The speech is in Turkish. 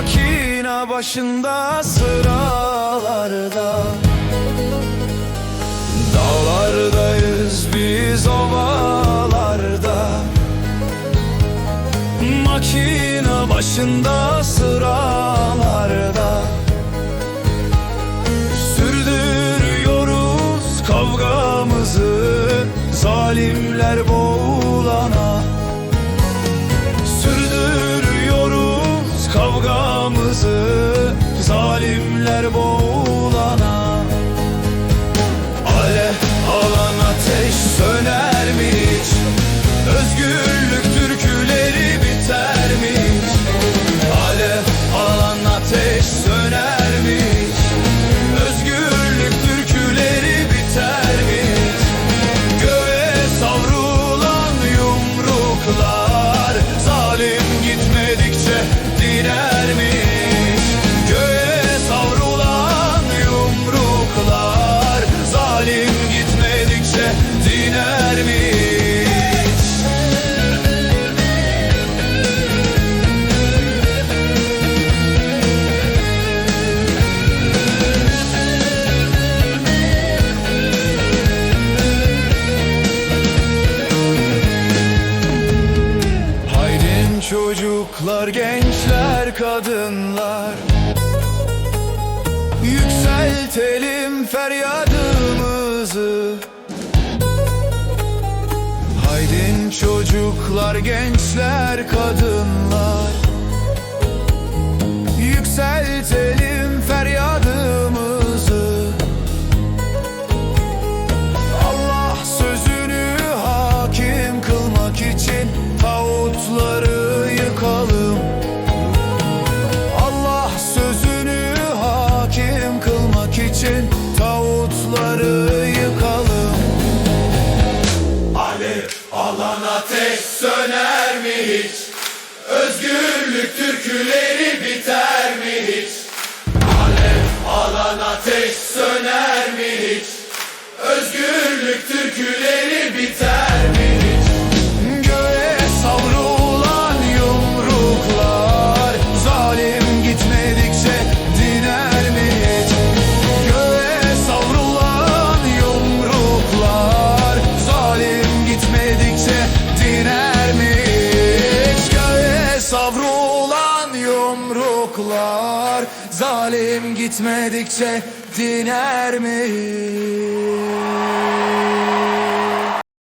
makina başında sıralarda. Dağlardayız biz ovalarda. Makina başında sıralarda. Sürdürüyoruz kavgamızı Zalimler boğuyor. Zalimler boğulana Çocuklar, gençler, kadınlar. Yükseltelim feryadımızı. Haydin çocuklar, gençler, kadınlar. Yükseltelim duvarları yıkalım Alev alan ateş söner mi hiç? Halim gitmedikçe diner mi?